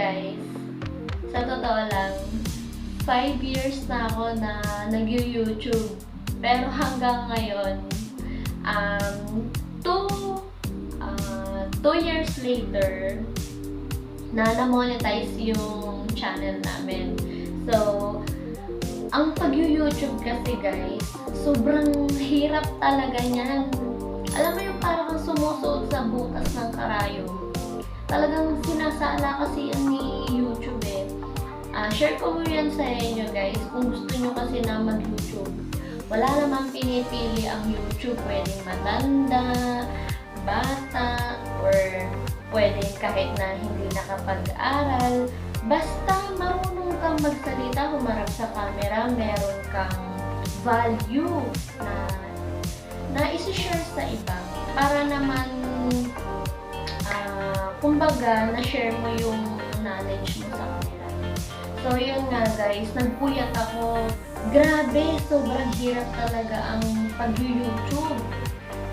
guys, sa totoo lang, 5 years na ako na nag-YouTube. Pero hanggang ngayon, um, 2 uh, two years later, na na-monetize yung channel namin. So, ang pag-YouTube kasi guys, sobrang hirap talaga niyan. Alam mo yung parang sumusuot sa butas ng karayom. Talagang sinasala kasi yan ni YouTube eh. Ah, share ko yan sa inyo guys kung gusto nyo kasi na mag-YouTube. Wala namang pinipili ang YouTube. Pwedeng matanda, bata, or pwedeng kahit na hindi nakapag-aral. Basta marunong kang magsalita, humarap sa camera, meron kang value na na isi-share sa iba para naman kumbaga na-share mo yung knowledge mo sa kanila. So yun nga guys, nagpuyat ako. Grabe, sobrang hirap talaga ang pag-YouTube.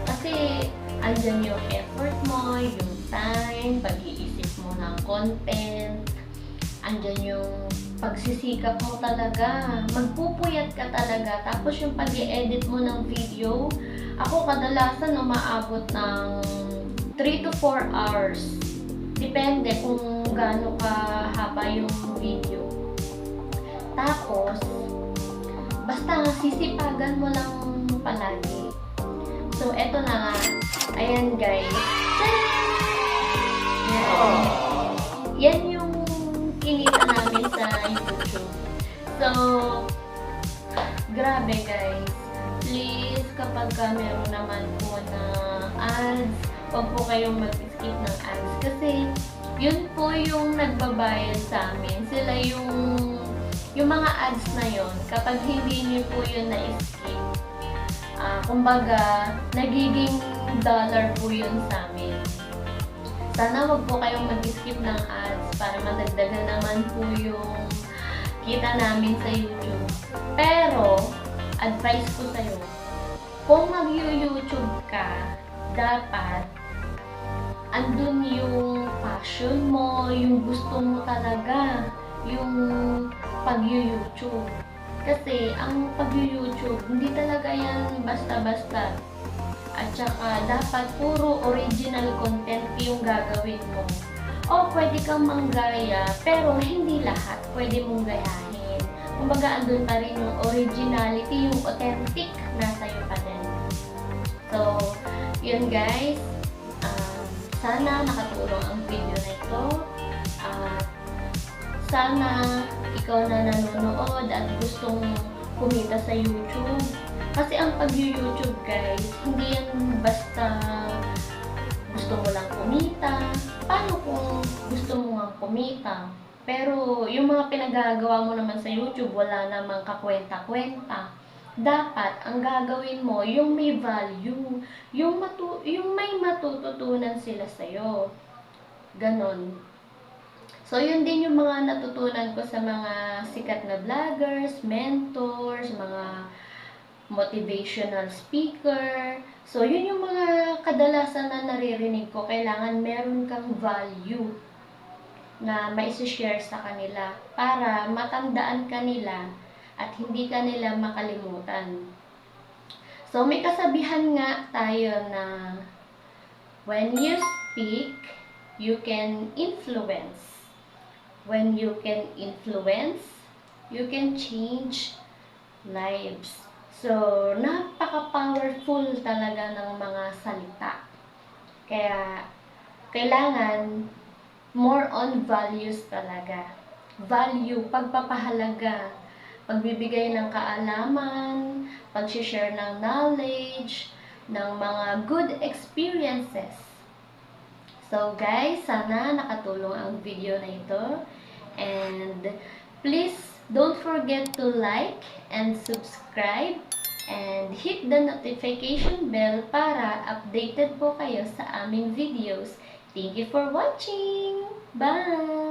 Kasi andyan yung effort mo, yung time, pag-iisip mo ng content, andyan yung pagsisikap mo talaga. Magpupuyat ka talaga. Tapos yung pag edit mo ng video, ako kadalasan umaabot ng 3 to 4 hours. Depende kung gaano kahaba yung video. Tapos, basta sisipagan mo lang palagi. So, eto na nga. Ayan guys. Yan. Yan yung kinita namin sa YouTube. So, grabe guys. Please, kapag ka meron naman po na ads, huwag po kayong mag-skip ng ads. Kasi, yun po yung nagbabayad sa amin. Sila yung, yung mga ads na yon kapag hindi niyo po yun na-skip, ah kumbaga, nagiging dollar po yun sa amin. Sana wag po kayong mag-skip ng ads para madagdagan naman po yung kita namin sa YouTube. Pero, advice ko sa'yo, kung mag-YouTube ka, dapat andun yung passion mo, yung gusto mo talaga, yung pag-YouTube. Kasi ang pag-YouTube, hindi talaga yan basta-basta. At saka, dapat puro original content yung gagawin mo. O, pwede kang manggaya, pero hindi lahat pwede mong gayahin. Kumbaga, andun pa rin yung originality, yung authentic, nasa iyo pa din. So, yun guys. Sana nakatulong ang video na ito. At sana ikaw na nanonood at gustong kumita sa YouTube. Kasi ang pag-YouTube guys, hindi yan basta gusto mo lang kumita. Paano kung gusto mo nga kumita? Pero yung mga pinagagawa mo naman sa YouTube, wala namang kakwenta-kwenta. Dapat, ang gagawin mo, yung may value. Yung, matu yung may matututunan sila sa'yo. Ganon. So, yun din yung mga natutunan ko sa mga sikat na vloggers, mentors, mga motivational speaker. So, yun yung mga kadalasan na naririnig ko. Kailangan meron kang value na maisi-share sa kanila para matandaan kanila at hindi kanila makalimutan. So, may kasabihan nga tayo na when you speak, you can influence. When you can influence, you can change lives. So, napaka-powerful talaga ng mga salita. Kaya, kailangan more on values talaga. Value, pagpapahalaga, pagbibigay ng kaalaman, pag-share ng knowledge, ng mga good experiences. So guys, sana nakatulong ang video na ito. And please don't forget to like and subscribe and hit the notification bell para updated po kayo sa aming videos. Thank you for watching! Bye!